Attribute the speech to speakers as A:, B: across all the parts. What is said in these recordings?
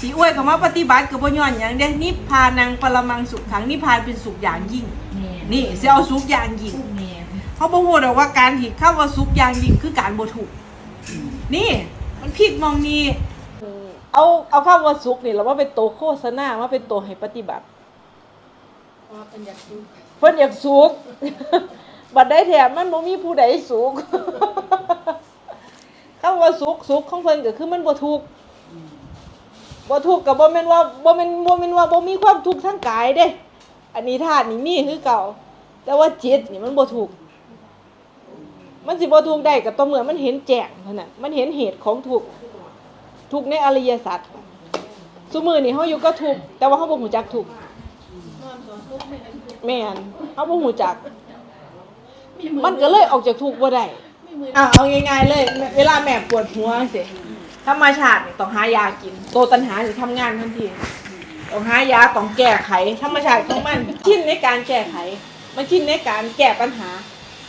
A: สีอ้วยคำว่าปฏิบัติกับบ่ย้อนอย่างเด้นิพพานังปรมังสุขขังนิพพานเป็นสุขอย่างยิ่ง
B: แม่
A: นี่สิเอาสุขอย่างยิ่ง
B: แม่
A: เขาบ่ฮู้ดอกว่าการที่คำว่าสุขอย่างยิ่งคือการบ่ถูกนี่มันผิดมองนี้เอาเอาคำว่าสุขนี่เราว่าเป็นตัวโฆษณาว่าเป็นตัวให้ปฏิบัติ
B: พอเป็นอยากดู
A: เพิ่นอยากสุกบัดได้แถมมันบ่มีผู้ใดสุกคำว่าสุกสุกของเพิ่นก็คือมันบ่ทุกข์ บ่ทุกข์ก็บ่แม่นว่าบ่แม่นบ่แม่นว่าบ่มีความทุกข์ทางกายเด้ อันนี้ธาตุนี่มีคือเก่า แต่ว่าจิตนี่มันบ่ทุกข์มันสิบ่ทุกข์ได้ก็ต่อเมื่อมันเห็นแจ้งเท่านั้นมันเห็นเหตุของทุกข์ทุกข์ในอริยสัจซุมือนี้เฮาอยู่ก็ทุกข์แต่ว่าเฮาบ่ฮู้จักทุกข์
B: นอนสอนทุกข์ไม่เป็นทุกข์
A: แม่นเฮาบ่ฮู้จัก
B: มั
A: นก็เลยออกจากทุกข์บ่ได้
B: อ
A: อะเอาง่ายๆเลย เวลาแม่ปวดหัวสิ ธรรมชาตินี่ต้องหายากิน โตตัณหาสิทำงานทันที ต้องหายาต้องแก้ไข ธรรมชาติของมันชินในการแก้ไข มันชินในการแก้ปัญหา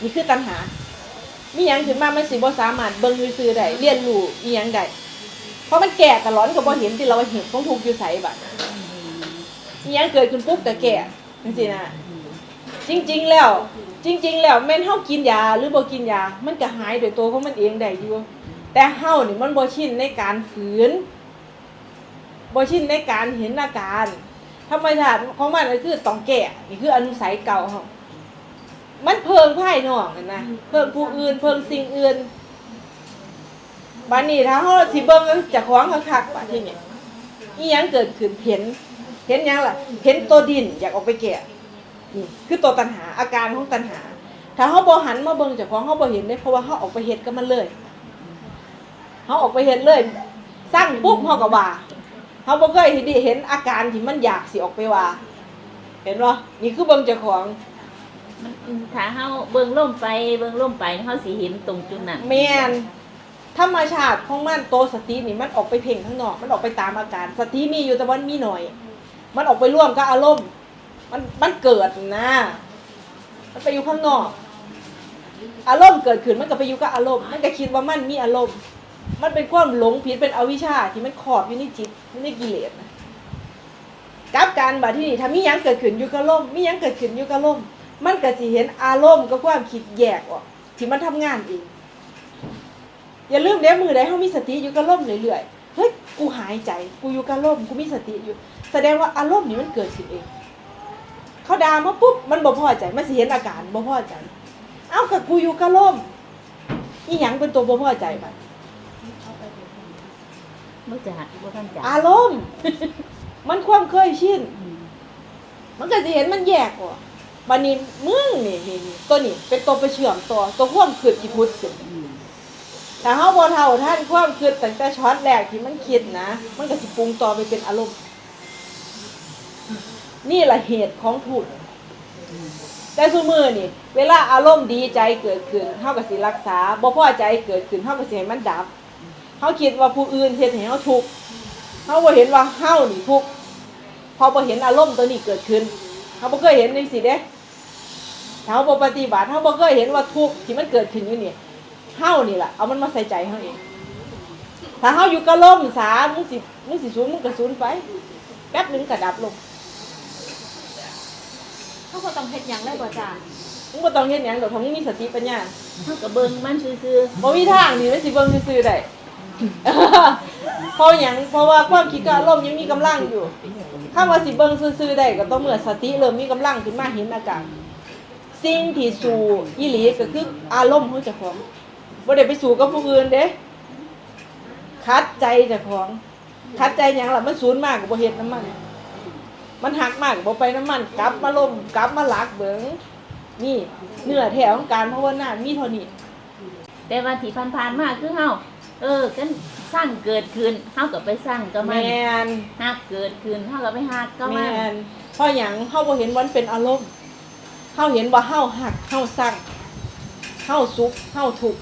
A: นี่คือตัณหามีหยังถึงมามันสิบ่สามารถเบิ่งซื่อๆได้เรียนรู้อีหยังได้เพราะมันแก่ตลอดก็บ่เห็นที่เราเห็นของทุกข์อยู่ไสบัดอีหยังเกิดขึ้นปุ๊บก็แก่จังซี่นะจริง ๆ แล้ว จริง ๆ แล้วแม่นเฮากินยาหรือบ่กินยา มันก็หายโดยตัวของมันเองได้อยู่ แต่เฮานี่มันบ่ชินในการฝืนบ่ชินในการเห็นอาการธรรมชาติของมันก็คือต้องแก้นี่คืออนุสัยเก่าเฮามันเพิ่งภายนอกนั่นนะเพิ่งผู้อื่น เพิ่งสิ่งอื่นบัดนี้ถ้าเฮาสิเบิ่งจากของคักๆบัดทีนี้อีหยังเกิดขึ้นเห็น เห็นหยังล่ะ เห็นตัวดินอยากออกไปแก้นี่คือตัวตัณหาอาการของตัณหา ถ้าเขาบอหันมาเบิ่งเจากของเขาบอเห็นเลยเพราะว่าเขาออกไปเฮ็ดกับมันเลย เขาออกไปเฮ็ดเลยสร้างปุ๊บเขาก็ว่าเขาบ่เคยเห็นเห็นอาการที่มันอยากสิออกไปว่า เห็นบ่นี่คือเบิ่งเจ้าของ
B: มันถ้าเฮาเบิ่งล่มไปเบิ่งล่มไปเฮาสิเห็นตรงจุดนั้น
A: แม่นธรรมชาติของมันโตวสตินี่มันออกไปเพ่งข้างนอก มันออกไปตามอาการ สติมีอยู่แต่ว่ามันมีหน่อย มันออกไปร่วมกับอารมณ์ มันมันเกิดนะ มันไปอยู่ข้างนอก อารมณ์เกิดขึ้นมันก็ไปอยู่กับอารมณ์ มันก็คิดว่ามันมีอารมณ์ มันเป็นความหลงผิดเป็นอวิชชาที่มันครอบอยู่ในจิตอยู่ในกิเลสนะกับการบัดที่นี่ถ้ามียังเกิดขึ้นอยู่กับลมมียังเกิดขึ้นอยู่กับลมมันก็สิเห็นอารมณ์กับความคิดแยกออกที่มันทำงานเองอย่าลืมเด้มือใดเฮามีสติอยู่กับลมเรื่อยๆเฮ้ยกูหายใจกูอยู่กับลมกูมีสติอยู่ แสดงว่าอารมณ์นี้มันเกิดขึ้นเองเขาด่ามาปุ๊บมันบ่พอใจมันสิเห็นอาการบ่พอใจ เอ้ากับกูอยู่กับลมอีหยังเป็นตัวบ่พอใจบัด
B: บ่จักบ่ทันจัก
A: อารมณ์ มันความเคยชินมันก็จะเห็นมันแยกออกบัดนี้มึงนี่นี่นี่ตัวนี้เป็นตัวไปเชื่อมตัวตัวความคิดที่พุทธขึ้นแต่เฮาบ่เท่าท่านความคิดตั้งแต่ช็อตแรกที่มันคิดนะ มันก็สิปรุงต่อไปเป็นอารมณ์ นี่แหละเหตุของทุกข์แต่ซุมือนี่ เวลาอารมณ์ดีใจเกิดขึ้นเฮาก็สิรักษาบ่พอใจเกิดขึ้นเฮาก็สิให้มันดับ เฮาคิดว่าผู้อื่นเฮ็ดให้เฮาทุกข์เฮาบ่เห็นว่าเฮานี่ทุกข์พอบ่เห็นอารมณ์ตัวนี้เกิดขึ้นเฮาบ่เคยเห็นจังซี่เด้ถ้าเฮาบ่ปฏิบัติเฮาบ่เคยเห็นว่าทุกข์ที่มันเกิดขึ้นอยู่นี่เฮานี่ล่ะเอามันมาใส่ใจเฮาเองถ้าเฮาอยู่กับลมสามึงสิมึงสิสูญมึงก็สูญไปแป๊บหนึงก็ดับลง
C: เขาก็ต้องเฮ็ดหยังได้บ่จ้า
A: มึงบ่ต้องเฮ็ดหยังดอกถ้ามึงมีสติปัญญา
B: เฮาก็เบิ่งมันซื่อ
A: บ่มีทางนี่มันสิเบิ่งซื่อๆได้ เพราะหยังเพราะว่าความคิดกับอารมณ์ยังมีกำลังอยู่คำว่าสิเบิ่งซื่อๆได้ก็ต้องเมื่อสติเริ่มมีกำลังขึ้นมาเห็นอาการสิ่งที่สู้อีหลีก็คืออารมณ์ของเจ้าของบ่ได้ไปสู้กับผู้อื่นเด้คัดใจเจ้าของคัดใจหยังล่ะมันสูญมากก็บ่เฮ็ดน้ำมัน มันหักมากก็บ่ไปน้ำมัน กลับมาลมกลับมาหลักเบิงนี่เนื้อแท้ของการภาวนามีเท่านี้
B: แต่ว่าที่ผ่านๆมาคือเฮา เออกันสร้างเกิดขึ้นเฮาก็ไปสร้างกับ
A: แม
B: มัน
A: น
B: ฮักเกิดขึ้นเฮาก็ไปฮักกับ
A: แม
B: มัน
A: นเพราะหยังเฮาบ่เห็นว่ามันเป็นอารมณ์เฮาเห็นว่าเฮาหักเฮาสั่งเฮาสุขเฮาทุกข์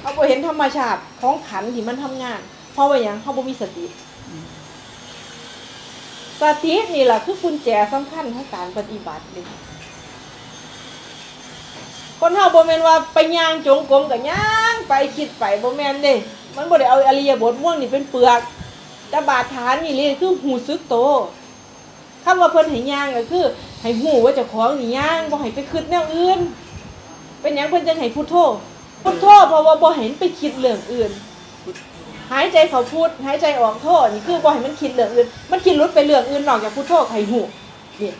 A: เฮาบ่เห็นธรรมชาติของขันธ์ที่มันทำงาน เพราะว่าหยังเฮาบ่มีสติ สตินี่ล่ะคือกุญแจสำคัญของการปฏิบัติเลย คนเฮาบ่แม่นว่าไปย่างจงกรมก็ย่างไปคิดไปบ่แม่นเด้มันบ่ได้เอาอริยบทม่วงนี่เป็นเปลือกแต่บาดฐานนี่เลยคือหูซึกโตคำว่าเพิ่นให้ย่างก็คือให้หูว่าเจ้าของนี่ย่างบ่ให้ไปคิดแนวอื่น เป็นหยังเพิ่นจังให้พุทโธพุทโธเพราะว่าบ่ให้มันไปคิดเรื่องอื่น หายใจเขาพูดหายใจออกโทษนี่คือบ่ให้มันคิดเรื่องอื่น มันคิดลุดไปเรื่องอื่นนอกจากพุทโธให้หูนี่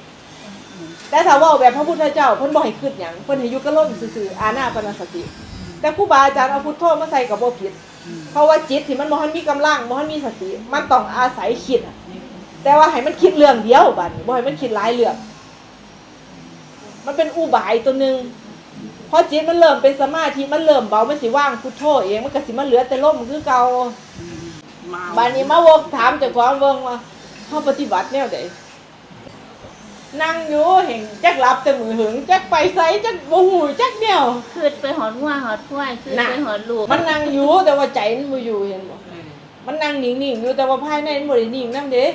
A: แต่ถ้าเว่าแบบพระพุทธเจ้าเพิ่นบ่ให้คิดหยังเพิ่นให้อยู่กับลมซื่อๆอานาปานสติ แต่ครูบาอาจารย์เอาพุทโธมาใส่ก็บ่ผิด เพราะว่าจิตที่มันบ่ทันมีกำลังบ่ทันมีสติ มันต้องอาศัยคิดแต่ว่าให้มันคิดเรื่องเดียวบัดนี้บ่ให้มันคิดหลายเรื่อง มันเป็นอุบายตัวหนึงพอจิตมันเริ่มเป็นสมาธิมันเริ่มเบามันสิว่างพุทโธเองมันก็สิมาเหลือแต่ลมคือเก่าบัดนี้มาวกถามเจ้าของเบิ่งว่าเฮาปฏิบัติแนวใด นั่งอยู่เห็นจักหลับแต่มือหึงจักไปไสจักบ่ฮู้จักแนว
B: คืดไปหอดหัวหอดควายคืด
A: น่ะ
B: ไปหอดลูก
A: มันนั่งอยู่แต่ว่าใจมันบ่อยู่เห็นบ่มันนั่งนิ่งๆอยู่แต่ว่าภายในมันบ่ได้นิ่งนำเด้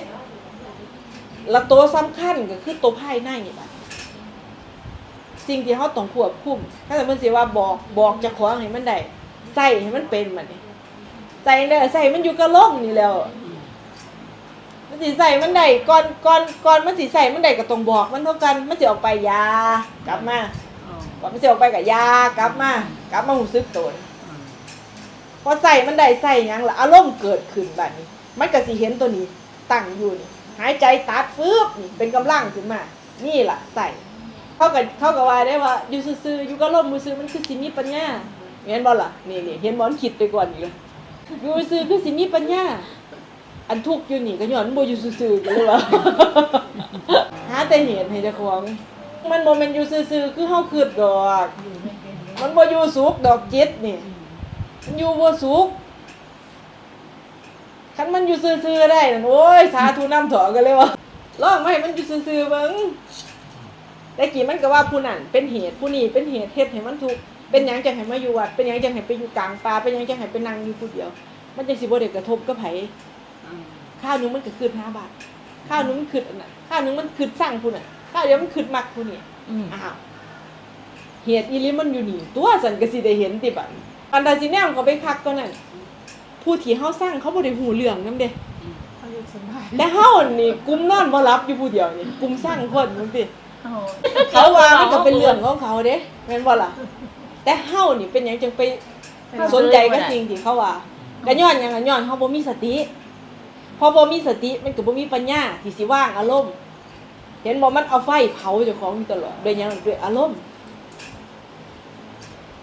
A: และตัวสำคัญก็คือตัวภายในนี่บัดสิ่งที่เฮาต้องควบคุมถ้าสมมุติสิว่าบอกบอกเจ้าของให้มันได้ใส่ให้มันเป็นบัดนี้ใส่ได้ใส่มันอยู่กับลมนี่แหล้ว มันสิใส่มันได้ก่อนก่อนก่อนมันสิใส่มันได้ก็ต้องบอก มันเท่ากันมันสิออกไปยากลับมาก่อนมันสิออกไปก็ยากลับมากลับมาหูซึกตัวพอใส่มันได้ใส่หยังละอารมณ์เกิดขึ้นแบบนี้ มันก็สิเห็นตัวนี้ตั้งอยู่นี่หายใจตัดฟืบนี่เป็นกำลังขึ้นมา นี่ล่ะใส่เขาก็เขาก็ว่าได้ว่าอยู่ซื่อๆอยู่ก็ล่มมือซื่อมันคือสิมีปัญญาเห็นบ่ล่ะนี่นี่เห็นบ่มันคิดไปก่อนอีกแล้วอยู่ซื่อคือสิมีปัญญา อันทุกข์อยู่นี่ก็ย้อนบ่อยู่ซื่อๆกันเลยว่า หาแต่เหตุให้เจ้าของ มันบ่แม่นอยู่ซื่อๆคือเฮาคิดดอก มันบ่อยู่สุขดอกจิตนี่มันอยู่บ่สุขคันมันอยู่ซื่อๆได้นั่นโอ้ยสาธุนำถอกันเลยว่าลองมาให้มันอยู่ซื่อๆเบิ่งแต่กี้มันก็ว่าผู้นั้นเป็นเหตุผู้นี้เป็นเหตุเฮ็ดให้มันทุกข์เป็นหยังจังให้มาอยู่วัดเป็นหยังจังให้ไปอยู่กลางป่าเป็นหยังจังให้ไปนั่งอยู่ผู้เดียว มันจังสิบ่ได้กระทบกับไผ ข้าวหนึงมันก็คืด5บาทข้าวหนึงมันคืดอันนั้นข้าวหนึงมันคืดสร้างผู้นั้นข้าวเดียวมันคืดมักผู้นี้
B: อืม
A: อ้าวเหตุอีหลิมันอยู่นี่ตัวสันก็สิได้เห็นติบัดอันใดสิแนมเขาไปคักตัวนั้นผู้ที่เฮาสร้างเขาบ่ได้หูเรื่องนำเด้
C: เขาอยู่สบาย
A: แต่เฮานี่กลุ่มนอนบ่หลับอยู่ผู้เดียวนี่กลุ่มสร้างคนจังซี่
B: เอา
A: เขาว่ามันก็เป็นเรื่องของเขาเด้แม่นบ่ล่ะแต่เฮานี่เป็นหยังจังไปสนใจกับสิ่งที่เขาว่าก็ย้อนหยังก็ย้อนเฮาบ่มีสติ พอบ่มีสติมันก็บ่มีปัญญาที่สิว่างอารมณ์ เห็นบ่มันเอาไฟเผาเจ้าของอยู่ตลอดด้วยหยังด้วยอารมณ์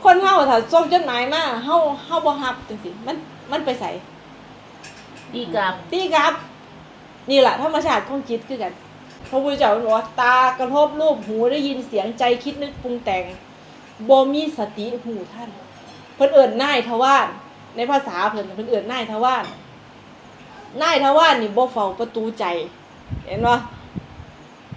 A: คนเฮาถ้าส่งจดหมายมาเฮาเฮาบ่รับจังซี่มันมันไปใส่
B: ดีกับ
A: ตีกลับ นี่แหละธรรมชาติของจิตคือกันพระพุทธเจ้าบอกว่าตากระทบรูปหูได้ยินเสียงใจคิดนึกปรุงแต่งบ่มีสติหูท่าน เพิ่นเอิ้นนายทวารในภาษาเพิ่นเพิ่นเอิ้นนายทวาร นายทวารนี่บ่เฝ้าประตูใจ เห็นบ่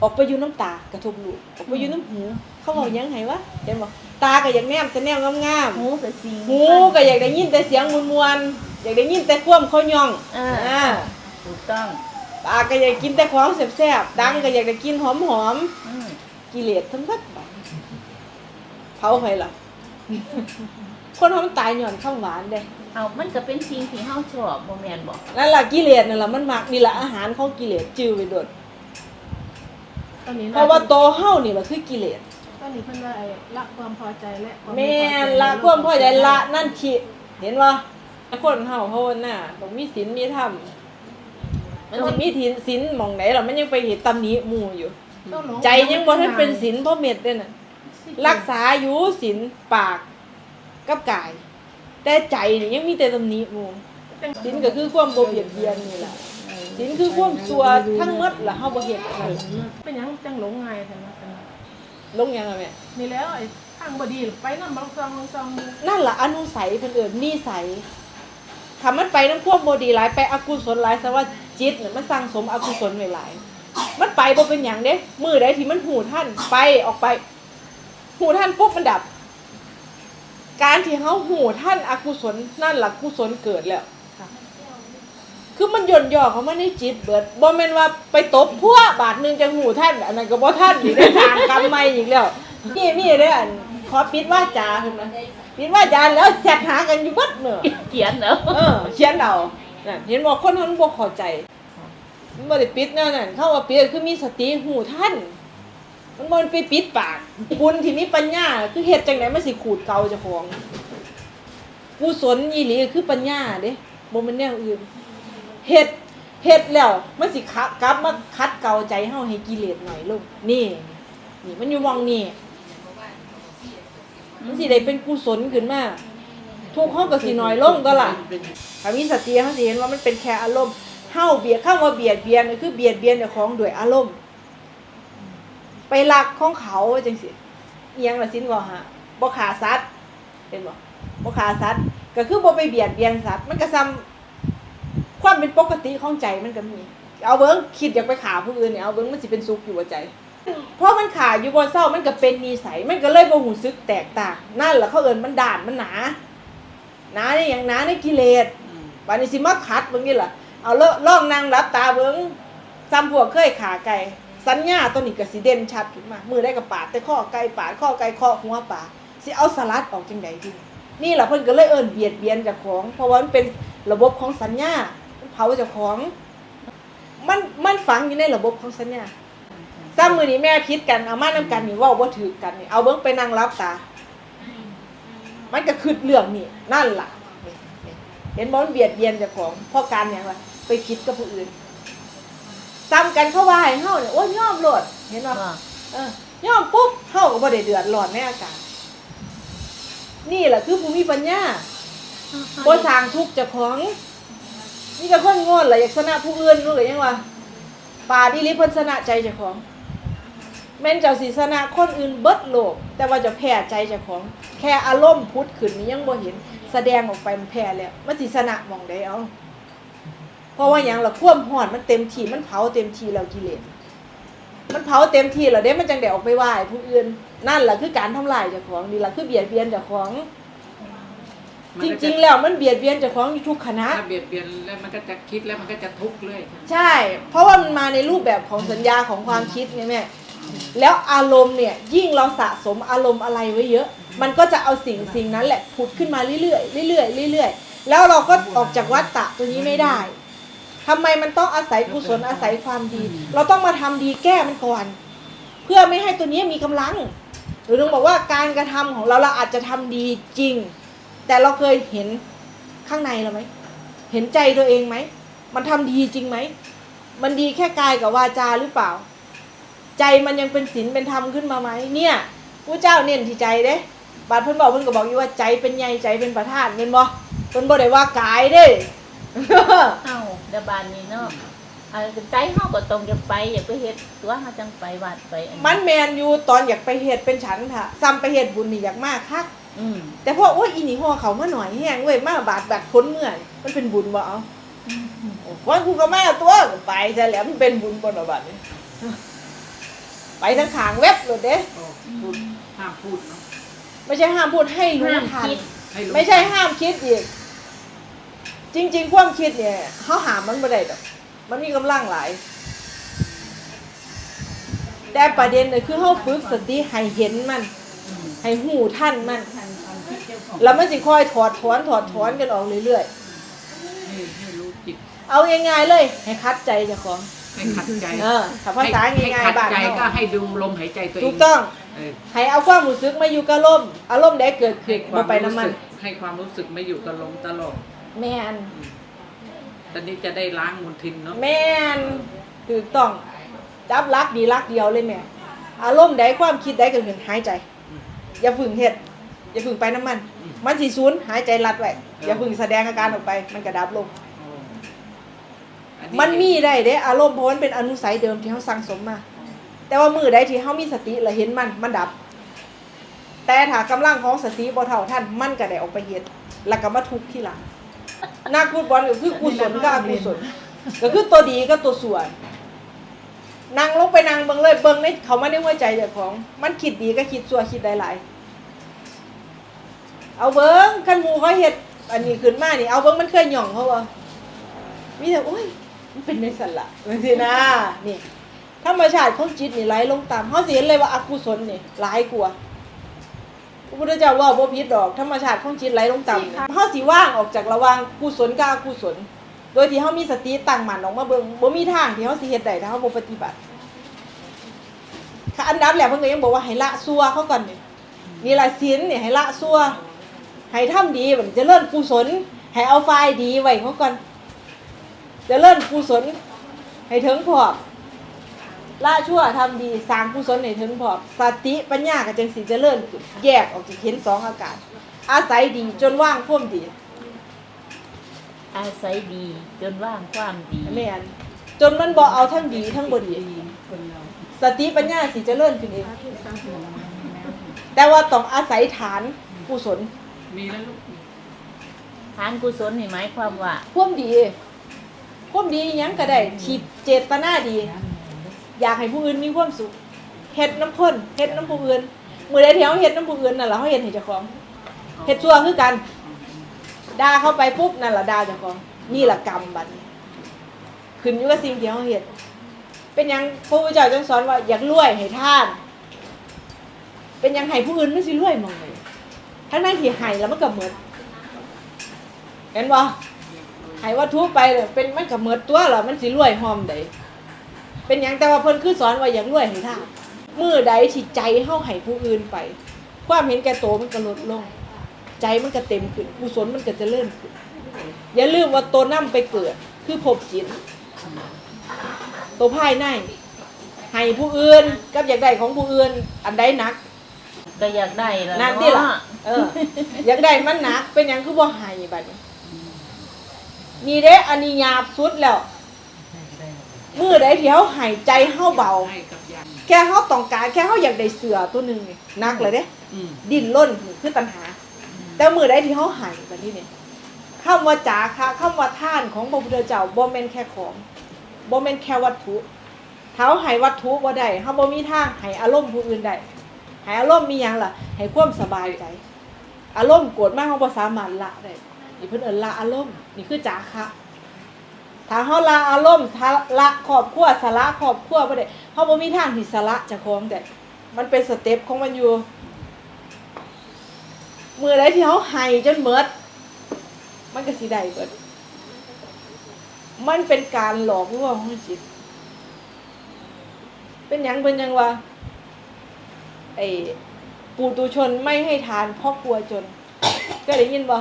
A: ออกไปอยู่น้ำตากระทบรูปออกไปอยู่น้ำหูเขาบอกหยังไงวะเห็นบ่ตาก็อยากแนมแต่แนวงามๆ
B: หูกับสี
A: หูก็อยากได้ยินแต่เสียงมวลๆอยากได้ยินแต่ความเขาย่อง
B: อ่า
A: อ่า
B: ถูกต้อง
A: ปากก็อยากกินแต่ของแซ่บๆดังก็อยากได้กินหอม
B: อืม
A: ๆกิเลสทั้งนั้นบัดเผาไปล่ะ คนเขามันตายย้อนข้าวหวานเด้
B: เอามันก็เป็นสิ่งที่เฮาชอบบ่แม่นบ่
A: นั่นล่ะกิเลสนั่นล่ะมันมักนี่ล่ะอาหารของกิเลสจื้อไปโดด
C: ตอนนี้
A: เพราะว่าโตเฮานี่ล่ะคือกิเลส
C: ตอนนี้เพิ่นว่าไอ้ละความพอใจและความ
A: แม่
C: ไพอนใจ
A: ละความพอใจละนั่นคิดเห็นบ่คนเฮาภาวนาต้องมีศีลมีธรรมมันสิมีศีลศีลหม่องไหนล่ะมันยังไปเห็นตำหนิหมู่อยู่
C: ต้องหล
A: ใจยังบ่ทันเป็นศีลพ่อเม็ดเด้น่ะรักษาอยู่ศีลปาก กับกาย แต่ใจนี่ยังมีแต่ตำหนิหมู่ศีลก็คือความบ่เบียดเบียนนี่ล่ะศีลคือความชั่วทั้งหมดล่ะเฮาบ่เฮ็ดอะไร
C: เป็นหยังจังหลงง่ายแท้ว่าซั่นน่ะ
A: ลงยังอะแม่
C: นี่แล้วไอ้ทางบ่ดีไปนำบางซองบางซอง
A: นั่นล่ะอนุสัยเพิ่นเอิ้นนิสัยถ้ามันไปนำความบ่ดีหลายไปอกุศลหลายซะว่าจิตน่ะมันสั่งสมอกุศลไว้หลายมันไปบ่เป็นหยังเด้ มื้อใดที่มันหูท่านไปออกไป หูท่านปุ๊บมันดับ การที่เขาหูท่านอกุศลนั่นหลักกุศลเกิดแล้วคือมันย่นย่อเขามาในจิตเบิดบ่แม่นว่าไปตบพัวบาทหนึงจะหูท่านอันนั้นก็บ่ท่านอีกได้ทางกรรมใหม่อีกแล้วนี่นี่เด้ออันขอปิดว่าจาเพิ่นนะปิดว่าจาแล้วแซกหากันอยู่เบิดเมื่อ
B: เขียนเนาะ
A: เออเขียนเอานั่นเห็นบอกคนนั้นบ่เข้าใจมันบ่ได้ปิดแนวนั้นเข้าว่าปิดคือมีสติหูท่าน มันบ่ไปปิดปากบุญที่มีปัญญา คือเฮ็ดจังไดมันสิขูดเกาเจ้าของกุศลอีหลีคือปัญญาเด้บ่ม่นแนวอื่นเฮ็ดเฮ็ดแล้วมันสิขับกลับมาคัดเกาใจเฮาให้กิเลสหน่อยลงนี่ นี่มันอยู่มองนี่มันสิได้เป็นกุศลขึ้นมาทุกข์เฮาก็สิน้อยลงก็ล่ะถ้ามีสติเขาสิเห็นว่ามันเป็นแค่อารมณ์เฮาเบียดเข้ามาเบียดเบียนคือเบียดเบียนของด้วยอารมณ์ ไปลักของเขาจังสิเอียงละสินบ่ฮะบ่ขาสัตว์เป็นบ่บ่ขาสัตว์ก็คือบ่ไปเบียดเบียนสัตว์มันก็ซ้ำความเป็นปกติของใจมันก็มี เอาเบิ่งคิดอยากไปขาผู้อื่นเนี่ยเอาเบิ่งมันสิเป็นสุขอยู่บ่ใจเพราะมันขาอยู่บ่เศร้ามันก็เป็นนิสัยมันก็เลยบ่หูซึกแตกต่างนั่นแหละเขาเอิ้นมันด่านมันหนาหนาในหยังหนาในกิเลสบานนี้สิมาคัดเบิ่งนี่ล่ะเอาเลอะล่องนางรับตาเบิ่งซ้ำพวกเคยขาไก่ สัญญาตัวนี้ก็สิเด่นชัดขึ้นมามือได้กับปาดแต่ข้อไก่ปาดข้อไก่ข้อหัวปาดสิเอาสลัดออกจังไดดีนี่ล่ะเพิ่นก็เลยเอิ้นเบียดเบียนจ้าของ เพราะว่ามันเป็นระบบของสัญญาเผาจ้าของ มันมันฝังอยู่ในระบบของสัญญาซ้ำมือนี้แม่พิษกันเอามานํกันนี่เว้าบ่ถือกันนี่เอาเบิ่งไปนั่งรับตา มันก็คือเรื่องนี่นั่นล่ะ เห็นบ่มันเบียดเบียนจ้าของเพราะการอย่างไรไปคิดกับผู้อื่น ซ้ำกันเข้าว่าให้เฮาเนี่ยโอ้ยยอมโลดเห็นบ่
B: ว่า
A: เออยอมปุ๊บเฮาก็บ่ได้เดือดร้อนในอาการนี่แหละคือผู้มีปัญญาบ่สร้างทุกข์เจ้าของนี่ก็คนโง่ล่ะอยากชนะผู้อื่นรู้หรือยังวะปาดีลิเพิ่นชนะใจเจ้าของแม่นเจ้าสิชนะคนอื่นเบิดโลก แต่ว่าจะแพ้ใจเจ้าของ แค่อารมณ์พุทธขึ้นนี่ยังบ่เห็น แสดงออกไปมันแพ้แล้วมันสิชนะหมองได้เอา เพราะว่าหยังล่ะความร้อนมันเต็มที่มันเผาเต็มที่แล้วกิเลสมันเผาเต็มที่แล้วเด้มันจังได้ออกไปไหว้ผู้อื่นนั่นแหละคือการทำลายเจ้าของนี่ล่ะคือเบียดเบียนเจ้าของ จริง ๆ แล้วมันเบียดเบียนเจ้าของอยู่ทุกขณะ
D: ถ้าเบียดเบียนแล้วมันก็จะคิดแล้วมันก็จะทุกข์เลย
A: ใช่ เพราะว่ามันมาในรูปแบบของสัญญาของความคิดไงแม่แล้วอารมณ์เนี่ยยิ่งเราสะสมอารมณ์อะไรไว้เยอะ มันก็จะเอาสิ่งสิ่งนั้นแหละผุดขึ้นมาเรื่อยๆเรื่อยๆเรื่อยๆแล้วเราก็ออกจากวัฏฏะตัวนี้ไม่ได้ ทำไมมันต้องอาศัยกุศลอาศัยความดี เราต้องมาทำดีแก้มันก่อน เพื่อไม่ให้ตัวนี้มีกำลัง หรือต้องบอกว่าการกระทำของเราเราอาจจะทำดีจริง แต่เราเคยเห็นข้างในเราไหมเห็นใจตัวเองไหมมันทำดีจริงไหมมันดีแค่กายกับวาจาหรือเปล่า ใจมันยังเป็นศีลเป็นธรรมขึ้นมาไหมเนี่ยผู้เจ้าเน้นที่ใจเด้บาดเพิ่นบอกเพิ่นก็บอกอยู่ว่าใจเป็นใหญ่ใจเป็นประธานเป็นบ่เพิ่นบ่ได้ว่ากายเด้
B: เฮาเดยวบานนี้เนาะอ่าใจเฮาก็ต้องอยากไป อยากไปเฮ็ดตัวเฮาจังไปวัดไปอั
A: มันแมนอยู่ตอนอยากไปเฮ็ดเป็นฉันค่ะซ้ำไปเฮ็ดบุญนี่อยากมากคัก
B: อืม
A: แต่พอโอ้ยอีนี่ห่อเขามาหน่อยแห้งเว้ยมาบาดบาดพ้นเมื่อยมันเป็นบุญบ่เอาวันกูก็มาตัวก็ไปซะแล้วมันเป็นบุญบ่เนาะบัดนี้ ไปทั้งขางเว็บเลยเด้
D: โอ้พูดห้ามพูดเนาะ
A: ไม่ใช่ห้ามพูดให้รู้
B: ห้าม
A: ทัน
B: คิด
D: ให้รู้
A: ไม่ใช่ห้ามคิดอีก จริง ๆ ความคิดเนี่ยเขาหามมันไม่ได้ดอกมันมีกำลังหลาย แต่ประเด็นเลยคือเขาฝึกสติให้เห็นมัน ให้หูท่านมัน แล้วมันสิค่อยถอดถอนถอดถอนกันออกเรื่อย
D: ให้ให้รู้จิต
A: ๆเอาง่ายๆเลย ให้คัดใจเจ้าของ
D: ให้ขัดใจ
A: เออถ้าภาษา
D: ให้
A: ง่าย
D: ให้ขัด
A: ๆบ้าน
D: ใจ
A: เฮา
D: ก็ให้ดูลมหายใจตัวเอง
A: ถูกต้อง
D: เออ
A: ให้เอาความรู้สึกมาอยู่กับลมอารมณ์ใดเกิดขึ้
D: ให้
A: น
D: ควา
A: บ่
D: ม
A: ไป
D: รู้
A: น้ำมัน
D: สึกให้ความรู้สึกไม่อยู่กับลมตลอด
A: แม่น
D: ตอนนี้จะได้ล้างมลทินเนาะ
A: แม่นถูกต้องจับรักดีรักเดียวเลยแม่ อารมณ์ใดความคิดใดเกิดขึ้นหายใจ อย่าฝึกเฮ็ดอย่าฝึกไปน้ำมัน มันสีศูนย์หายใจรัดไว้อย่าฝึกแสดงอาการออกไป มันกระดับลง
D: โอ้อั
A: มันมีได้เด้อารมณ์เพราะมันเป็นอนุสัยเดิมที่เขาสั่งสมมา แต่ว่ามือใดที่เขามีสติและเห็นมันมันดับ แต่ถ้ากำลังของสติบ่เท่าท่านมันก็ได้ออกไปเฮ็ดแล้วก็มาทุกข์ที่หลัง นักฟุตบอลก็คือกุศลก็อกุศลก็คือตัวดีก็ตัวส่วนนางลงไปนางเบิงเลยเบิ่งในเขาไมาในหัวใจเจ้าของ มันคิดดีก็คิดชั่วคิดหลายๆเอาเบิงคันหมูเขาเฮ็ดอันนี้ขึ้นมานี่เอาเบิงมันเคยหย่องเขาบ่มีแต่โอ้ยมันเป็นในสันละจังซี่นะนี่ธรรมชาติของจิตนี่ไหลลงต่ำเฮาสิเห็นเลยว่าอกุศลนี่หลายกว่า พระพุทธเจ้าว่าบ่ผิดดอกธรรมชาติของจิตไหลลงต่ำเฮาสิว่างออกจากระหว่างกุศลกับอกุศล โดยที่เฮามีสติตั้งมั่นออกมาเบิ่งบ่มีทางที่เฮาสิเฮ็ดได้ถ้าเฮาบ่ปฏิบัติค่ะอันดับแรกเพิ่นก็ยังบอกว่าให้ละซัวเขาก่อนนี่นี่ล่ะศีลนี่ให้ละซัวให้ทำดีมันเจะเริ่กุศลให้เอาฝ่ายดีไว้เขาก่อนเจะเริ่กุศลให้ถึงพร้อม ละชั่วทำดีสร้างกุศลให้ถึงพร้อมสติปัญญาก็จังสิเจริญขึ้นแยกออกจากเห็นสองอาการอาศัยดีจนว่างพ่วมดี
B: อาศัยดีจนว่างความดี
A: แม่นจนมันบอกเอาทั้งดีทั้งบดีสติปัญญาสิเจริญขึ้นเองแต่ว่าต้องอาศัยฐานกุศล
D: มีแล้วลูก
B: ทานกุศลนี่หมายความว่า
A: พ่วมดีพ่วมดีอิหยังก็ได้ที่เจตนาดี อยากให้ผู้อื่นมีความสุขเฮ็ดน้ำข้นเฮ็ดน้ำผู้อื่นมือใดที่เฮาเฮ็ดน้ำผู้อื่นนั่นล่ะเฮาเฮ็ดให้เจ้าของเฮ็ดชั่วคือกันด่าเข้าไปปุ๊บนั่นแหละด่าเจ้าของนี่แหละกรรมบัดนี้ขึ้นอยู่กับสิ่งที่เฮาเฮ็ดเป็นยังพระพุทธเจ้าจังสอนว่าอยากรวยให้ท่าน เป็นยังให้ผู้อื่นไมันสิรวยมองเลยทั้งนั้นที่ให้แล้วมันก็หมดเห็นบ่ให้วัตถุไปเลยเป็นมันก็หมดตัวหรอมันสิรวยหอมใด เป็นหยังแต่ว่าเพิ่นคือสอนว่าอยากรวยให้ทานมือใดที่ใจเฮาให้ผู้อื่นไป ความเห็นแก่โตวมันก็ลดลง ใจมันก็เต็มขึ้นกุศลมันก็เจะเลื่อนขึ้น อย่าลืมว่าตัวนํไปเกิด คือภพจิตตัวภายในให้ผู้อื่นกับอยากได้ของผู้อื่นอันใดหนัก
B: ก็อยากได้แล้ว
A: นั่นติล่ะ เออ อยากได้มันหนักเป็นหยังคือบ่ให้บัดนี้นี่เด้อันนี้หยาบสุดแล้ว มือใดที่เฮาให้ใจเฮาเบา
D: ให้กับยาง
A: แค่เฮาต้องการแค่เฮาอยากได้เสือตัวหนึงนี่หนักเลยเด้
D: อืม
A: ดิ้นรนนี่คือตัณหา แต่มือใดที่เฮาให้บัดนี้นี่คำว่าจาคะคำว่าท่านของพระพุทธเจ้าบ่แม่นแค่ของบ่แม่นแค่วัตถุถ้าเฮาให้วัตถุบ่ได้เฮาบ่มีทางให้อารมณ์ผู้อื่นได้ให้อารมณ์มีหยังล่ะให้ความสบายใจ อารมณ์โกรธมากเฮาบ่สามารถละได้นี่เพิ่นเอิ้นละอารมณ์นี่คือจาคะ ถ้าเฮาละอารมณ์ถ้าละครอบครัวสละครอบครัวบ่ได้เฮาบ่มีทางที่สละจ้าของได้มันเป็นสเต็ปของมันอยู่ มือใดที่เขาให้จนเมิด มันก็สิได้เบิดมันเป็นการหลอกลวงของจิต เป็นหยังเป็นหยังว่าไอ้ปูตุชนไม่ให้ทานเพราะกลัวจน ก็ได้ยินบ่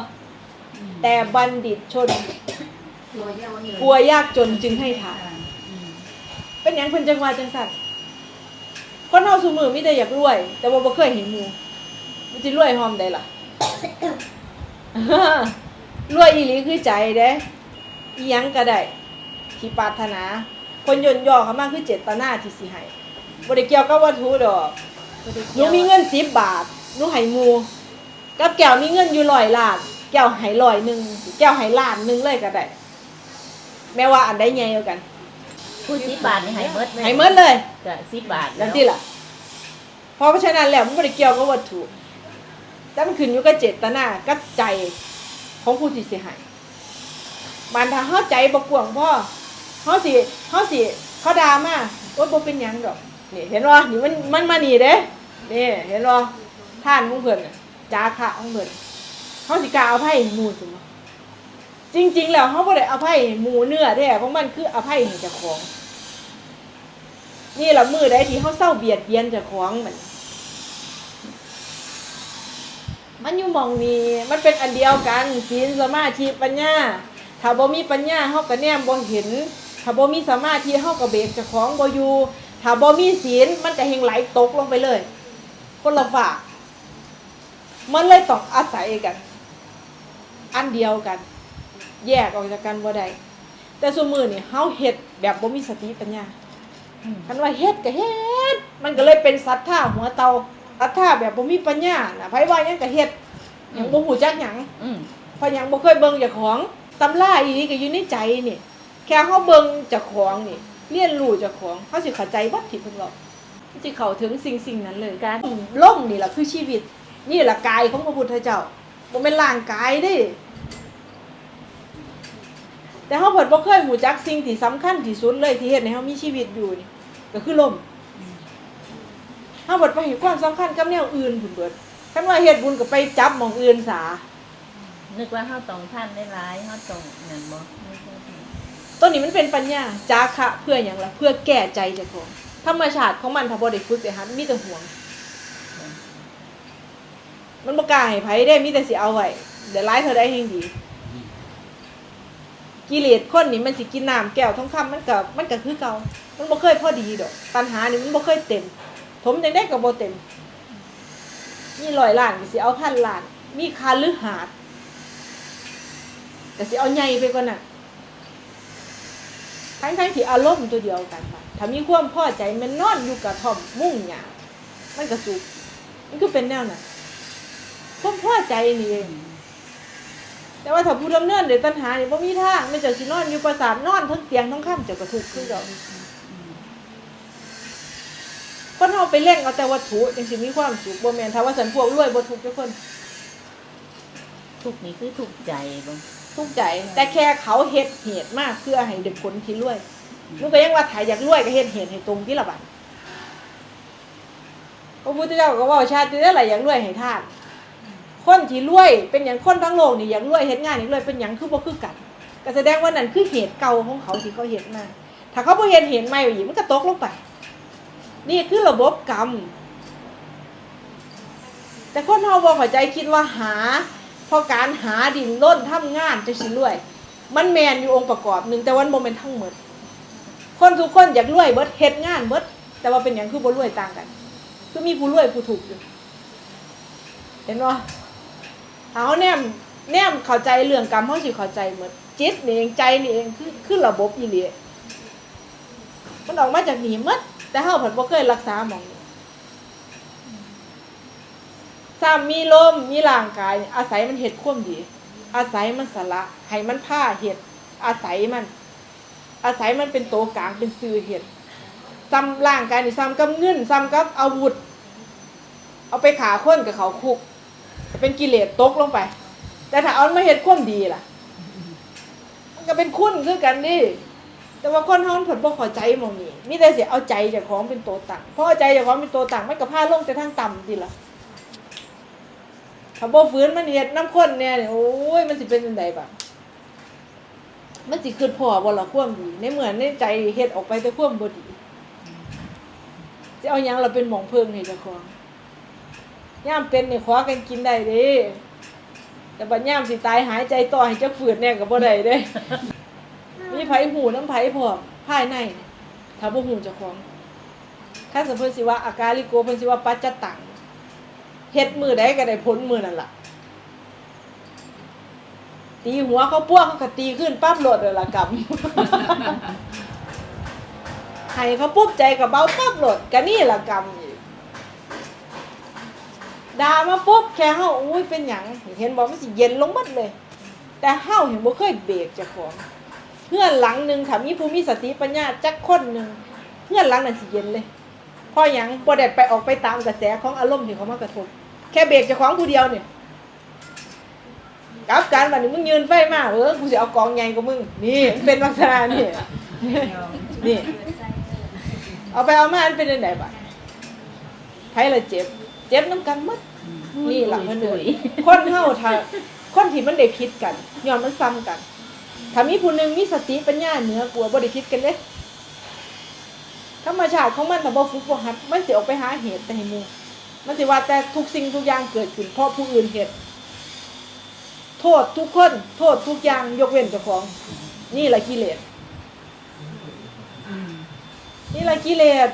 A: แต่บัณฑิตชน กลัวยากจนจึงให้ทานเป็นหยังเพิ่นจังว่าจังสั่นคนเฮาซุมือมีแต่อยากรวย แต่ว่าบ่เคยเห็นหมู่มันสิรวยหอมได้ล่ะรวยอีหลีคือใจเด้อีหยังก็ได้ที่ปรารถนา คนยนย่อเขามาคือเจตนาที่สิให้บ่ได้เกี่ยวกับวัตถุดอกหนูมีเงิน10บาทหนูให้หมู่กับแก้วมีเงินอยู่100ล้าน แก้วให้ร้อยหนึงแก้วให้ล้านหนึงเลยก็ได้ แม้ว่าอันใดใหญ่กว่ากัน
B: ผู้สิบบาทนี่ให้เมด
A: ให้หมดเลย
B: ก็สิบบาท
A: นั่นที่ล่ะเพราะฉะนั้นแล้วมันไม่ได้เกี่ยวกับวัตถุแต่มันขึ้นอยู่กับเจตนากับใจของผู้ที่เสียหายบานถ้าเฮาใจบ่กว้างพ่อเฮาสิเฮาสิเขาด่ามาโอ๊ยบ่เป็นหยังดอกนี่เห็นบ่นี่มันมันมานี่เด้นี่เห็นบ่ท่านของเพิ่นน่ะจาคะของเพิ่นเฮาสิกล้าอภัยให้หมู่ซุบ่ จริง ๆ แล้วเฮาบ่ได้อภัยหมูเนื้อแท้ของมันคืออภัยให้เจ้าของ นี่ละมือได้ที่เขาเศร้าเบียดเบียนเจ้าของมันมันอยู่มองนี้มันเป็นอันเดียวกันศีลสมาธิปัญญาถ้าบ่มีปัญญาเฮาก็แนมบ่เห็นถ้าบ่มีสมาธิเฮาก็เบรกเจ้าของบ่อยู่ถ้าบ่มีศีลมันก็เฮงไหลตกลงไปเลย คนละฝากมันเลยต้องอาศัยกัน อันเดียวกัน แยกออกจากกันบ่ได้แต่ซุมื้อนี่เฮาเฮ็ดแบบบ่มีสติปัญญา
B: อืม
A: คันว่าเฮ็ดก็เฮ็ด มันก็เลยเป็นศรัทธาหัวเตาศรัทธาแบบบ่มีปัญญาน่ะไผว่าหยังก็เฮ็ดหยังบ่ฮู้จักหยัง
B: อืม
A: เพราะหยังบ่เคยเบิ่งเจ้าของตำราอีนี่ก็อยู่ในใจนี่ แค่เฮาเบิ่งเจ้าของนี่เรียนรู้เจ้าของเฮาสิเข้าใจบัดที่เพิ่นบอกสิเข้าถึงสิ่งสิ่งนั้นเลย
B: การ
A: ล่มนี่ล่ะคือชีวิต นี่ล่ะกายของพระพุทธเจ้าบ่แม่นร่างกายเด้ แต่เฮาเพิ่นบ่เคยรู้จักสิ่งที่สำคัญที่สุดเลยที่เฮ็ดให้เฮามีชีวิตอยู่นี่ก็คือลมเฮาเบิดไปให้ความสำคัญกับแนวอื่นพุ่นเบิดคันว่าเฮ็ดบุญก็ไปจับหม่องอื่นซา
B: นึกว่าเฮาต้องท่านได้หลายเฮาต้องนั่นบ่ไม่ใช่
A: ตัวนี้มันเป็นปัญญาจาคะเพื่ออย่างละเพื่อแก้ใจเจ้าของธรรมชาติของมันถ้าบ่ได้ฝึกเลยฮะมีแต่ห่วง มันบ่กล้าให้ไผได้มีแต่สิเอาไว้เดี๋ยวร้ายเธอได้แห่งดี กิเลสคนนี่มันสิกินน้ำแก้วทองคำมันก็มันก็คือเก่ามันบ่เคยพอดีดอก ปัญหานี่มันบ่เคยเต็มถมจังได้ก็บ่เต็ม มีร้อยล้านก็สิเอาพันล้าน มีคาลือหาดก็สิเอาใหญ่ไปกว่าน่ะทั้งทั้งที่อารมณ์ตัวเดียวกันค่ะถ้ามีความพอใจมันนอนอยู่กับท่อมมุ่งหยามันก็สุขมันก็เป็นแนวน่ะความพอใจนี่เอง แต่ว่าถ้าผู้ดำเนินด้วยตัณหานี่บ่มีทางมันจะสินอนอยู่ประสาทนอนทั้งเตียงทั้งค่ำจะกระทุกข์คือเก่าคนเฮาไปเล่งเอาแต่วัตถุจังสิมีความสุขบ่แม่นถ้าว่าสันพวกรวยบ่ทุกข์ทุกคน
B: ทุกข์นี่คือทุกข์ใจบ่
A: ทุกข์ใจ แต่แค่เขาเฮ็ดเหตุมากเพื่อให้ได้ผลที่รวยนูก็ยังว่าถ้าอยากรวยก็เฮ็ดเหตุให้ตรงที่ละบัดพระพุทธเจ้าก็เว่าชาติได้หลายอยากรวยให้ทาน คนที่รวยเป็นอย่างคนทั้งโลกนี่อยากรวยเฮ็ดงานนี่รวยเป็นอย่างคือบ่คือกันก็แสดงว่านั่นคือเหตุเก่าของเขาที่เขาเฮ็ดมาถ้าเขาบ่เฮ็ดเหตุใหม่อีกมันก็ตกลงไป นี่คือระบบกรรม แต่คนเฮาบ่เข้าใจคิดว่าหาเพราะการหาดินล้นทำงานจะสิรวย มันแมนอยู่องค์ประกอบหนึ่งแต่วันบ่แม่นทั้งหมด คนทุกคนอยากรวยเบิดเฮ็ดงานเบิดแต่ว่าเป็นอย่างคือบ่รวยต่างกัน คือมีผู้รวยผู้ถูกอยู่เห็น เอาแนมแนมเข้าใจเรื่องกรรมเฮาสิเข้าใจหมดจิตนี่เองใจนี่เองคือคือระบบอีหลีมันออกมาจากนี่หมดแต่เฮาผันบ่เคยรักษาหมองซ้ำมีลมมีร่างกาย อาศัยมันเฮ็ดควมดี อาศัยมันสละให้มันผ้าเฮ็ดอาศัยมัน อาศัยมันเป็นโตกลางเป็นสื่อเฮ็ดซ้ำร่างกายนี่ซ้ำกับเงินซ้ำกับอาวุธ เอาไปขาคนกับเขาคุก เป็นกิเลสตกลงไป แต่ถ้าเอามาเฮ็ดความดีล่ะ มันก็เป็นคุณคือกันดิแต่ว่าคนเฮามันผลบ่เข้าใจมองนี้มีแต่เสิเอาใจจ้าของเป็นตัวตั้งเพราะเอาใจจ้าของเป็นตัวตั้งมันก็พาลงแต่ทางต่ำดิล่ะถ้าบ่ฟื้นมันเฮ็ดน้ำข้นแน่นี่ยโอ้ยมันสิเป็นจังไดบัดมันสิคิดพอบ่ล่ะความดีในเหมือนในใจเฮ็ดออกไปแต่ความบ่ดีสิเอาหยังเราเป็นหมองเพิงให้เจ้าของ ย่ามเป็นนี่ขอกันกินได้เด้แต่บัดย่ามสิตายหายใจต่อให้เจักฝืดแน่ก็บ่ได้เด้มีไผหูน้ำไผพอมภายในถ้าบ่ฮู้เจ้าของคันสมเพิ่นสิว่าอาการลิโกเพิ่นสิว่าปัจจตังเฮ็ดมือใดก็ได้ผลมือนั่นล่ะตีหัวเขาปั้วเขาก็ตีขึ้นปั๊บโหลดเลยละกรรมให้เขาปุ๊บใจกับเบาปั๊บโหลดก็นี่ละกรรม ด่ามาปุ๊บแค่เฮาอุ้ยเป็นหยังเห็นบอกมันสิเย็นลงหมดเลย แต่เฮาเห็นบ่เคยเบรกเจ้าของเพื่อนหลังหนึ่งถ้ามีผู้มีสติปัญญาจักคนหนึ่งเพื่อนหลังนั้นสิเย็นเลยพราะหยังบ่ได้ไปออกไปตามกระแสของอารมณ์ที่เขามากระทบแค่เบรกเจ้าของผู้เดียวเนี่ยกับการบัดนี้มึงยืนไฟมาเออกูสิเอากองใหญ่กว่ามึงนี่เป็นลักษณะนี่นี่ เอาไปเอามาอันเป็นจังไดบัดไผละเจ็บ จ็บน้ำกันหมดนี่หลังมันเลยคนเฮาถ้าคนที่มันได้ผิดกันย้อนมันซ้ำกัน ถ้ามีผู้หนึงมีสติปัญญาเหนือกลัวบ่ได้ผิดกันเด้ธรรมชาติของมันถ้าบ่ฝึกบ่หัดมันสิออกไปหาเหตุแต่ให้หมู่มันสิว่าแต่ทุกสิ่งทุกอย่างเกิดขึ้นเพราะผู้อื่นเฮ็ดโทษทุกคน โทษทุกอย่างยกเว้นเจ้าของ นี่แหละกิเลสนี่แหละกิเลส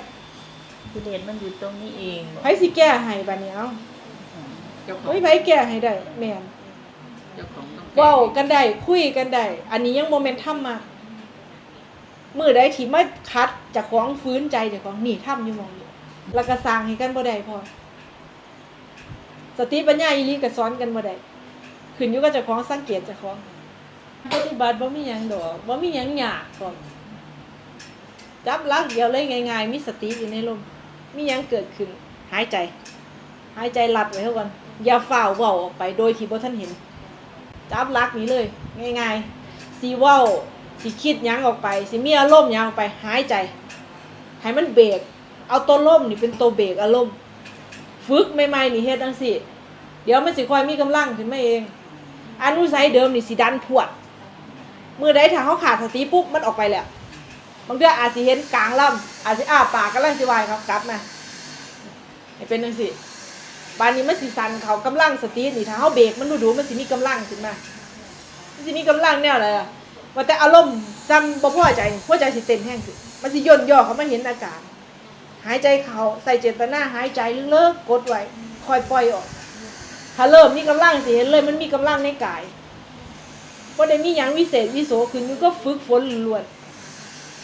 B: กิเลสมันอยู่ตรงนี้เองบ่
A: ไผสิแก้ให้บัดนี้เอ้า
D: เจ้าของ
A: เฮ้ยไผแก้ให้ได้แม่น
D: เจ้าของต้อง
A: เว้ากันได้คุยกันได้อันนี้ยังโมเมนต์ทำมามือใดที่ไม่คัดเจากของฟื้นใจเจากของหนีทำอยู่หมองอยู่แล้วก็สร้างให้กันบ่ได้พอสติปัญญาอีหลีก็สอนกันบ่ได้ขึ้นอยู่กับเจ้าของสังเกตเจ้าของปฏิบัติบ่มีหยังดอกบ่มีหยังยากพร้อมจับหลักเดียวเลยง่ายๆมีสติอยู่ในลม มียังเกิดขึ้น หายใจ หายใจลัดไว้เท่ากันอย่าฝ่าวเว้าออกไปโดยที่บ่ทันเห็น จับลักนี้เลย ง่ายๆสีเว้าสีคิดยังออกไปสีมีอารมณ์ยังออกไป หายใจ ให้มันเบรกเอาตัวล่มนี่เป็นตัวเบรกอารมณ์ฝึกใหม่ๆนี่เฮ็ดจังซี่เดี๋ยวมันสิค่อยมีกำลังขึ้นมาเองอนุสัยเดิมนี่สิดันพวด เมื่อใดถ้าเขาขาดสติปุ๊บมันออกไปแล้ว บางเดืออาจสิเห็นกลางลำอาจสิอ้าปากกำลังสิวายครับกลับมาให้เป็นจังซี่บานนี้มันสิสันเขากำลังสตินี่ถ้าเขาเบรกมันดูดูมันสิมีกำลังขึ้นมามันสิมีกำลังแนวอะไรอะว่าแต่อารมณ์จำบ่พอใจหัวใจสิเต้นแห้งขึ้นมันสิย่นย่อเขาไมาเห็นอาการหายใจเขาใส่เจตนาหายใจเลิกกดไว้คอยปล่อยออก ถ้าเริ่มมีกำลังสิเห็นเลยมันมีกำลังในกายบ่ได้มีหยังวิเศษวิโสขึ้นอยู่ก็ฝึกฝนล้วน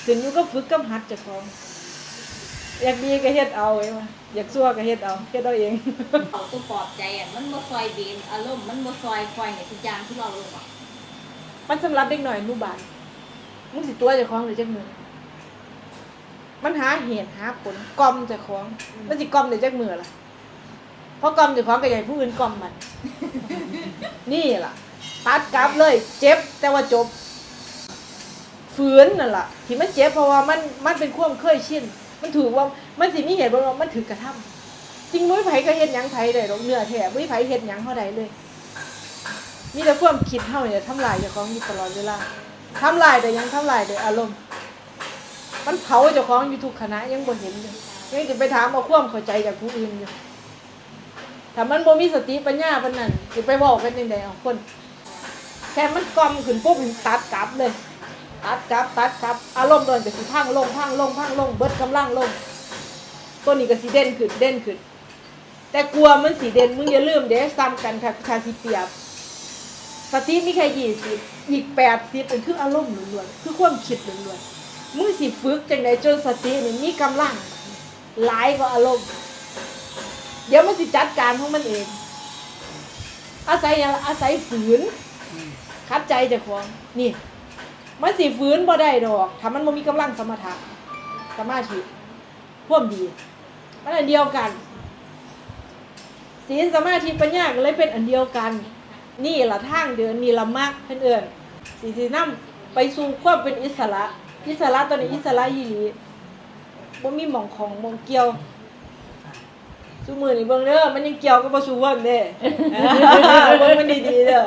A: ขึ้นอยู่ก็ฝึกกำหัดเจ้าของ อยากดีก็เฮ็ดเอาเองว่าอยากซั่วก็เฮ็ดเอาเฮ็ดเอาเอง
E: เอาตัวปลอบใจอะมันบ่ซอยเบนอารมณ์มันบ่ซอยคอยในทุกอย่างที่เราลงอะ
A: มันสำหรับเด็กหน่อยอนุบาลมึงสิตัวเจ้าของหรือจักมือมันหาเหตุหาผลกล่อมเจ้าของมันสิกล่อมได้จักมือล่ะเพราะกล่อมเจ้าของก็อยากให้ผู้อื่นกล่อมมัน นี่ล่ะตัดกลับเลย เจ็บแต่ว่าจบ ฝืนนั่นแหละที่มันเจ็บเพราะว่ามันมันเป็นความเคยชินมันถือว่ามันสิมีเหตุผลว่ามันถือกระทำจริงมุ้ยไผก็เฮ็ดหยังไผได้ดอกเนื้อแท้มุ้ยไผเฮ็ดหยังเฮาได้เลย มีแต่ความคิดเฮาเนี่ยทำลายเจ้าของอยู่ตลอดเวลาทำลายแต่ยังทำลายแต่อารมณ์ มันเผาเจ้าของอยู่ทุกขณะยังบ่เห็นเลยยังจะไปถามเอาความเข้าใจจากผู้อื่นอยู่ถ้ามันบ่มีสติปัญญาปานนั้นสิไปบอกกันจังไดเอาคนแค่มันกล่อมขึ้นปุ๊บมันตัดกลับเลย ตัดกลับตัดกลับอารมณ์โดนก็สิพังลงพังลงพังลงเบิดกำลังลงตัวนี้ก็สิเด่นขึ้นเด่นขึ้นแต่กลัวมันสิเด่นมึงอย่าลืมเด้ซ้ำกันค่ะคาสิเปียบสติมีแค่ยี่สิบอีกแปดสิบเป็นคืออารมณ์ล้วนๆคือความคิดล้วนๆมึงสิฝึกจังไดจนสตินี่มีกำลังหลายกว่าอารมณ์เดี๋ยวมันสิจัดการของมันเอง อาศัยอาศัยฝืนคัดใจเจากของนี่ มันสิฝืนบ่ได้ดอกถ้ามันบ่มีกำลังสมถะสมาธิพ่วามดี มันอันเดียวกันศีลสมาธิปัญญาก็เลยเป็นอันเดียวกัน นี่ละทางเดินนี่ละมากเพื่อนเอิญสีสีน้ำไปสู่ความเป็นอิสระ อิสระตอนนี้อิสระยีหลีบ่มีหมองของหมองเกี่ยวสู้มือนี่เบิ่งเด้อมันยังเกี่ยวกับบ่สู้เบิ่งเด้ เบิ่งมันดีๆเด้อ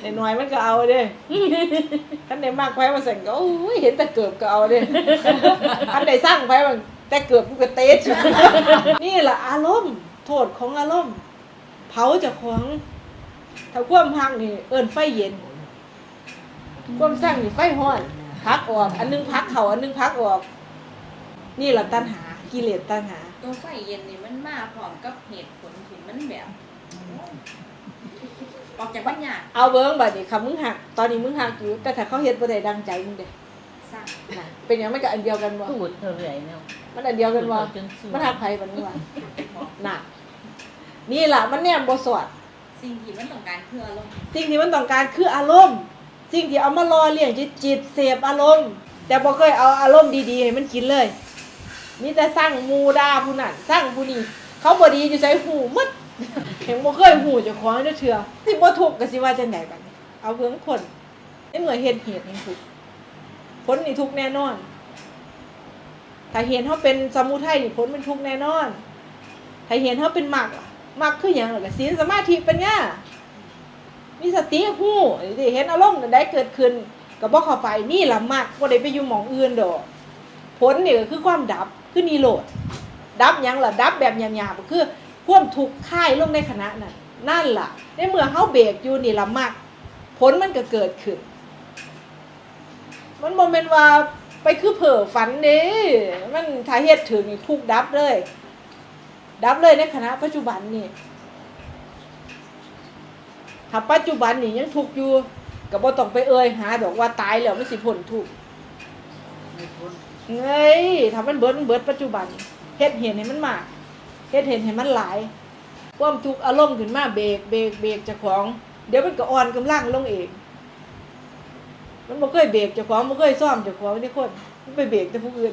A: ไอ้น้อยมันก็เอาเด้คันได้มากไปมาสั่นก็โอ้ยเห็นแต่เกือบก็เอาเด้คันได้สร้างไปมันแต่เกือบกูก็เตะชินี่ล่ะอารมณ์โทษของอารมณ์เผาเจากของถ้าความพักนี่เอิ้นไฟเย็นความสร้างนี่ไฟห้อนพักออก อันหนึงพักเขาอันหนึงพักออก นี่แหละตัณหากิเลสตัณหา
E: ตัวไฟเย็นนี่มันมาพร้อมกับเหตุผลที่มันแบบ ออกจากบ้านยาก
A: เอาเบิ้งบัดนี้คำมึงหัก ตอนนี้มึงหักอยู่แต่ถ้าเขาเฮ็ดบ่ได้ดังใจมึงเด้
E: สร้าง
A: น่ะเป็นหยังมันก็อันเดียวกันบ่
B: พูดเท่าไหร่เนี่ย
A: มันอันเดียวกันบ่
B: จนสุด
A: มันหักไผบัดนี้วะน่ะนี่ล่ะมันแนมบ่สอด
E: สิ่งที่มันต้องการคืออารมณ์
A: สิ่งที่มันต้องการคืออารมณ์ สิ่งที่เอามารอเลี้ยงจิตจิตเสพอารมณ์ แต่บ่เคยเอาอารมณ์ดีๆให้มันกินเลยมีแต่สร้างหมูดาผู้นั้นสร้างผู้นี้เขาบ่ดีอยู่ใส่หูหมด เห็นบ่เคยหูเจ้าของจักเทื่อสิบ่ทุกข์ก็สิว่าจังไดบัดนี้เอาเพิ่งคนในเมื่อเฮ็ดเหตุนี่ทุกข์ผลนี่ทุกข์แน่นอน ถ้าเห็นเขาเป็นสมุทัยนี่ผลมันทุกข์แน่นอน ถ้าเห็นเขาเป็นมรรคล่ะมรรคคือหยังล่ะก็ศีลสมาธิปัญญา มีสติหูได้เห็นอารมณ์ใดเกิดขึ้นก็บ่เข้าไปนี่ล่ะมักบ่ได้ไปอยู่หม่องอื่นดอกผลนี่ก็คือความดับคือนิโรธดับหยังล่ะดับแบบหยาบๆก็คือ ความทุกข์คลายลงในขณะนั้นนั่นล่ะ ในเมื่อเฮาเบรกอยู่นี่ล่ะมักผลมันก็เกิดขึ้น มันบ่แม่นว่าไปคือเผลอฝันเด้มันถ้าเฮ็ดถึงนี่ทุกข์ดับเลย ดับเลยในขณะปัจจุบันนี่ถ้าปัจจุบันนี่ยังทุกข์อยู่ก็บ่ต้องไปเอ่ยหาดอกว่าตายแล้วมันสิพ้นทุกข์
D: ไม่พ้น
A: เอ้ยถ้ามันเบิดมันเบิดปัจจุบันเฮ็ดเห็นให้มันมาก เฮ็ดเห็นให้มันหลายความทุกข์อารมณ์ขึ้นมาเบรกเบรกเบรกจากของ เดี๋ยวมันก็อ่อนกำลังลงเองมันบ่เคยเบรกจากของบ่เคยซ่อมจากของนี่คนมันไปเบรกแต่ผู้อื่น